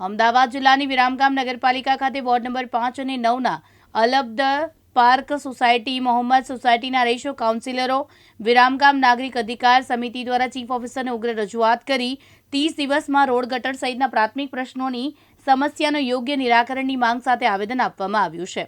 અમદાવાદ જિલ્લાની વિરામગામ નગરપાલિકા ખાતે વોર્ડ નંબર પાંચ અને નવના અલબ્દ પાર્ક સોસાયટી, મોહમ્મદ સોસાયટીના રેશો કાઉન્સિલરો, વિરામગામ નાગરિક અધિકાર સમિતિ દ્વારા ચીફ ઓફિસરને ઉગ્ર રજૂઆત કરી. ત્રીસ દિવસમાં રોડ ગટર સહિતના પ્રાથમિક પ્રશ્નોની સમસ્યાનો યોગ્ય નિરાકરણની માંગ સાથે આવેદન આપવામાં આવ્યું છે.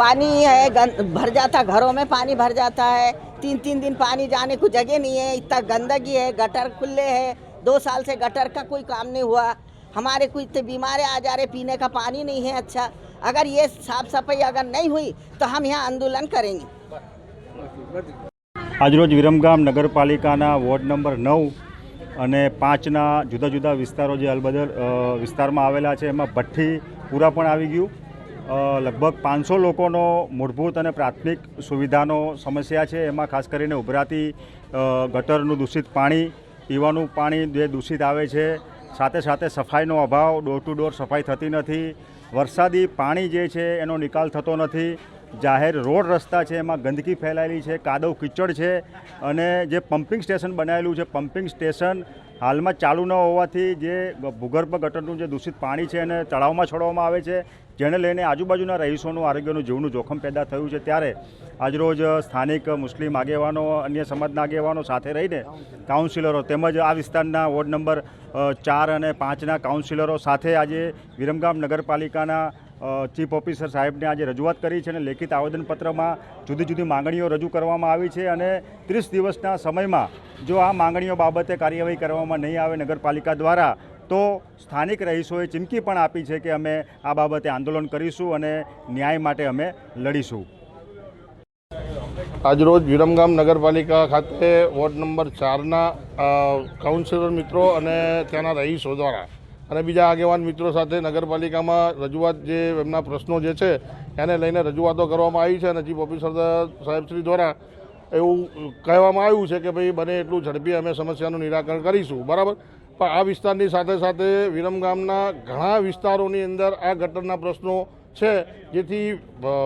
पानी है गंद भर जाता घरों में पानी भर जाता है तीन तीन दिन पानी जाने को जगह नहीं है इतना गंदगी है गटर खुले है दो साल से गटर का कोई काम नहीं हुआ हमारे को इतने बीमारे आ जा रहे पीने का पानी नहीं है अच्छा अगर ये साफ सफाई अगर नहीं हुई तो हम यहाँ आंदोलन करेंगे આજરોજ વિરમગામ નગરપાલિકાના વોર્ડ નંબર નવ અને પાંચના જુદા જુદા વિસ્તારો જે અલબદલ અ, વિસ્તારમાં આવેલા છે એમાં ભઠ્ઠી પૂરા પણ આવી ગયું અ, લગભગ પાંચસો લોકોનો મૂળભૂત અને પ્રાથમિક સુવિધાનો સમસ્યા છે. એમાં ખાસ કરીને ઉભરાતી ગટરનું દૂષિત પાણી, પીવાનું પાણી જે દૂષિત આવે છે, સાથે સાથે સફાઈનો અભાવ ડોર ટુ ડોર સફાઈ થતી નથી, વરસાદી પાણી જે છે એનો નિકાલ થતો નથી, જાહેર રોડ રસ્તા છે એમાં ગંદકી ફેલાયેલી છે, કાદવ કીચડ છે અને જે પમ્પિંગ સ્ટેશન બનાવેલું છે, પમ્પિંગ સ્ટેશન હાલમાં ચાલુ ન હોવાથી જે ભૂગર્ભ ગટરનું જે દૂષિત પાણી છે એને તળાવમાં છોડવામાં આવે છે, જેને લઈને આજુબાજુના રહીશોનું આરોગ્યનું જીવનું જોખમ પેદા થયું છે. ત્યારે આજરોજ સ્થાનિક મુસ્લિમ આગેવાનો, અન્ય સમાજના આગેવાનો સાથે રહીને કાઉન્સિલરો તેમજ આ વિસ્તારના વોર્ડ નંબર ચાર અને પાંચના કાઉન્સિલરો સાથે આજે વિરમગામ નગરપાલિકાના ચીફ ઓફિસર સાહેબને આજે રજૂઆત કરી છે અને લેખિત આવેદનપત્રમાં જુદી જુદી માંગણીઓ રજૂ કરવામાં આવી છે અને ત્રીસ દિવસના સમયમાં જો આ માંગણીઓ બાબતે કાર્યવાહી કરવામાં નહીં આવે નગરપાલિકા દ્વારા, તો સ્થાનિક રહીશોએ ચીમકી પણ આપી છે કે અમે આ બાબતે આંદોલન કરીશું અને ન્યાય માટે અમે લડીશું. આજરોજ વિરમગામ નગરપાલિકા ખાતે વોર્ડ નંબર ચારના કાઉન્સિલર મિત્રો અને ત્યાંના રહીશો દ્વારા અને બીજા આગેવાન મિત્રો સાથે નગરપાલિકામાં રજૂઆત જે એમના પ્રશ્નો જે છે, એને લઈને રજૂઆતો કરવામાં આવી છે અને ચીફ ઓફિસર સાહેબશ્રી દ્વારા એવું કહેવામાં આવ્યું છે કે ભાઈ બને એટલું ઝડપી અમે સમસ્યાનું નિરાકરણ કરીશું. બરાબર? પણ આ વિસ્તારની સાથે સાથે વિરમગામના ઘણા વિસ્તારોની અંદર આ ગટરના પ્રશ્નો છે, જેથી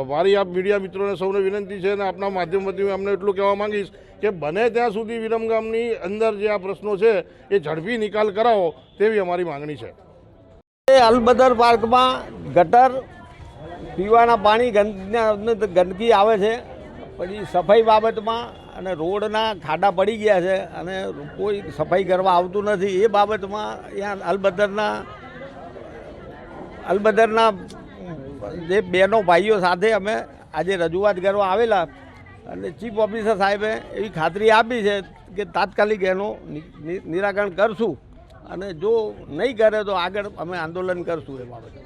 મારી આપ મીડિયા મિત્રોને સૌને વિનંતી છે અને આપના માધ્યમથી હું અમને એટલું કહેવા માંગીશ કે બને ત્યાં સુધી વિરમગામની અંદર જે આ પ્રશ્નો છે એ ઝડપી નિકાલ કરાવો તેવી અમારી માંગણી છે. અલબદર પાર્કમાં ગટર પીવાના પાણી ગંદ ગંદકી આવે છે. પછી સફાઈ બાબતમાં અને રોડના ખાડા પડી ગયા છે અને કોઈ સફાઈ કરવા આવતું નથી. એ બાબતમાં અહીંયા અલબદરના અલબદરના જે બહેનો ભાઈઓ સાથે અમે આજે રજૂઆત કરવા આવેલા અને ચીફ ઓફિસર સાહેબે એવી ખાતરી આપી છે કે તાત્કાલિક એનું નિરાકરણ કરશું. અને જો નહીં કરે તો આગળ અમે આંદોલન કરશું એ બાબતે.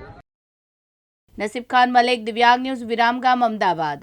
નસીબ ખાન, મલેક દિવ્યાંગ ન્યૂઝ વિરામગામ, અમદાવાદ.